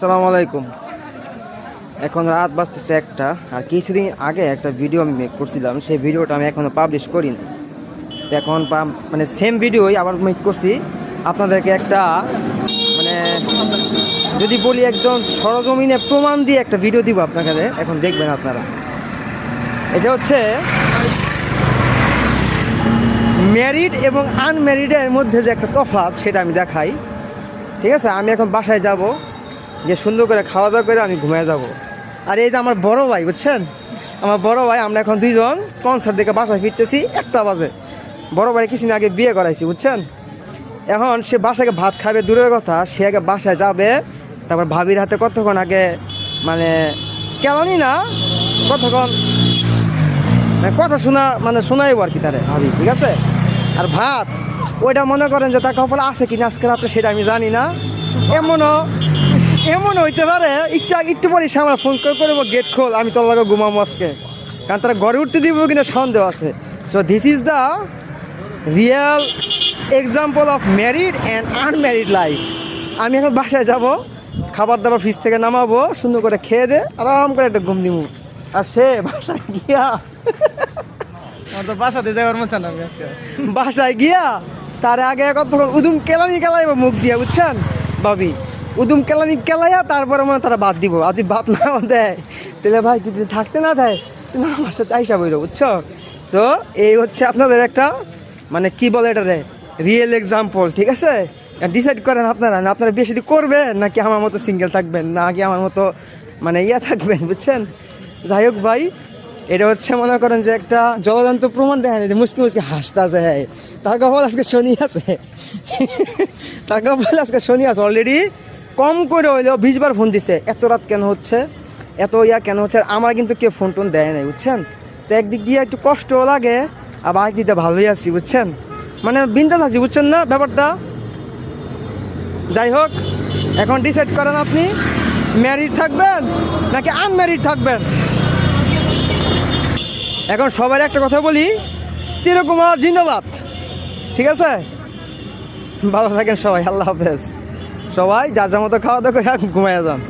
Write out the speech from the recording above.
আসসালামু আলাইকুম। এখন রাত বাজতেছে একটা, আর কিছুদিন আগে একটা ভিডিও আমি মেক করছিলাম, সেই ভিডিওটা আমি এখনও পাবলিশ করিনি তো এখন মানে সেম ভিডিওই আবার মেক করছি। আপনাদেরকে একটা মানে যদি বলি একদম সরজমিনে প্রমাণ দিয়ে একটা ভিডিও দিব আপনাকে এখন দেখবেন আপনারা। এটা হচ্ছে ম্যারিড এবং আনম্যারিডের মধ্যে যে একটা তফাৎ, সেটা আমি দেখাই। ঠিক আছে? আমি এখন বাসায় যাব। যে সুন্দর করে খাওয়া দাওয়া করে আমি ঘুমিয়ে যাব। আর এই যে আমার বড় ভাই, বুঝছেন? আমার বড় ভাই, আমরা এখন দুইজন কনসার্ট দেখে বাসায় ফিরতেছি, একটা বাজে। বড় ভাই কিছুদিন আগে বিয়ে করাইছি, বুঝছেন? এখন সে বাসাকে ভাত খাবে, দূরের কথা, সে আগে বাসায় যাবে, তারপর ভাবির হাতে কতক্ষণ আগে মানে কেমনই না, কতক্ষণ মানে কথা শোনা মানে শোনাইব আর কি তারে, ভাবি, ঠিক আছে? আর ভাত, ওইটা মনে করেন যে তার কপালে আছে কিনা আজকে রাত্রে সেটা আমি জানি না। এমনও এমন হইতে পারে একটু একটু পরে সে আমার ফোন করে করব গেট খোল আমি তোর লাগে ঘুমাবো আজকে। কারণ তারা ঘরে উঠতে দিব কিনা সন্দেহ আছে। So this is the real example of married and unmarried life আমি এখন বাসায় যাব খাবার দাবার ফ্রিজ থেকে নামাবো সুন্দর করে খেয়ে দে আরাম করে একটা ঘুম দিব আর সে বাসায় গিয়া তো বাসাতে যাওয়ার মন চান আমি আজকে। বাসায় গিয়া তার আগে কতক্ষণ উদুম কেলানি কেলাইব মুখ দিয়া বুঝছেন? ভাবি। উদুম কেলানি কেলাইয়া তারপরে মনে তারা বাদ দিব। আজ ভাত না দেয়। তাহলে ভাই, যদি থাকতে না দেয়, তুমি আমার সাথে আইসা বইলো বুঝছ? তো এই হচ্ছে আপনাদের একটা মানে কি বলে এটা রে রিয়েল এক্সাম্পল ঠিক আছে? ডিসাইড করেন আপনারা, না আপনারা বেশি করবেন, নাকি আমার মতো সিঙ্গেল থাকবেন, নাকি আমার মতো মানে ইয়া থাকবেন, বুঝছেন? যাই হোক ভাই, এটা হচ্ছে মনে করেন যে একটা জলজান্ত প্রমাণ দেখেন যে মুসকি মুসকি হাসতে আছে হ্যাঁ তার কপাল আজকে শনি আছে। তার কপাল আজকে শনি আছে অলরেডি কম করে হইলেও বিশবার ফোন দিছে, এত রাত কেন হচ্ছে? এত ইয়া কেন হচ্ছে? আর আমার কিন্তু কেউ ফোন টোন দেয় নাই, বুঝছেন? তো একদিক দিয়ে একটু কষ্টও লাগে আবার একদিক দিয়ে ভালোই আছি, বুঝছেন? মানে বিন্দাস আছি, বুঝছেন না ব্যাপারটা? যাই হোক, এখন ডিসাইড করেন আপনি ম্যারিড থাকবেন নাকি আনম্যারিড থাকবেন? এখন সবার একটা কথা বলি, চিরকুমার জিন্দাবাদ, ঠিক আছে? ভালো থাকেন সবাই, আল্লাহ হাফেজ। সবাই যার যার মতো খাওয়া দাওয়া করে ঘুমাইয়া যান।